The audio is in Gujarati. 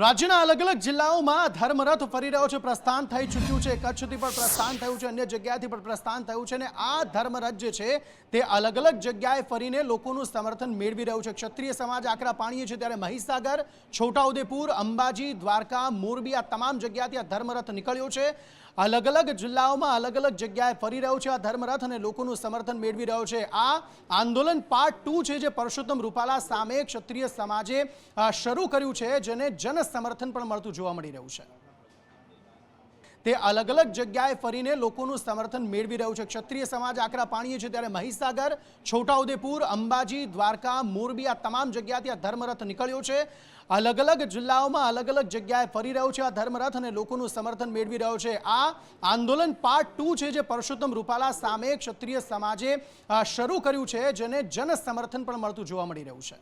રાજ્યના અલગ અલગ જિલ્લાઓમાં ધર્મરથ ફરી રહ્યો છે, પ્રસ્થાન થઈ ચૂક્યું છે, કચ્છથી પણ પ્રસ્થાન થયું છે, અન્ય જગ્યાથી પણ પ્રસ્થાન થયું છે અને આ ધર્મરથ જે છે, તે અલગ અલગ જગ્યાએ ફરીને લોકોનું સમર્થન મેળવી રહ્યું છે. ક્ષત્રિય સમાજ આકરા પાણીએ છે ત્યારે મહીસાગર, છોટાઉદેપુર, અંબાજી, દ્વારકા, મોરબી આ તમામ જગ્યાથી આ ધર્મરથ નીકળ્યો છે. અલગ અલગ જિલ્લાઓમાં અલગ અલગ જગ્યાએ ફરી રહ્યો છે આ ધર્મરથ અને લોકોનું સમર્થન મેળવી રહ્યો છે. આ આંદોલન પાર્ટ ટુ છે જે પરસોત્તમ રૂપાલા સામે ક્ષત્રિય સમાજે શરૂ કર્યું છે, જેને જન સમર્થન પણ મળતું જોવા મળી રહ્યું છે. તે અલગ અલગ જગ્યાએ ફરીને લોકોનું સમર્થન મેળવી રહ્યું છે. ક્ષત્રિય સમાજ આકરા પાણીએ છે ત્યારે મહીસાગર, છોટાઉદેપુર, અંબાજી, દ્વારકા, મોરબી આ તમામ જગ્યાથી આ ધર્મરથ નીકળ્યો છે. અલગ અલગ જિલ્લાઓમાં અલગ અલગ જગ્યાએ ફરી રહ્યો છે આ ધર્મરથ અને લોકોનું સમર્થન મેળવી રહ્યો છે. આ આંદોલન પાર્ટ ટુ છે જે પરસોત્તમ રૂપાલા સામે ક્ષત્રિય સમાજે શરૂ કર્યું છે, જેને જન સમર્થન પણ મળતું જોવા મળી રહ્યું છે.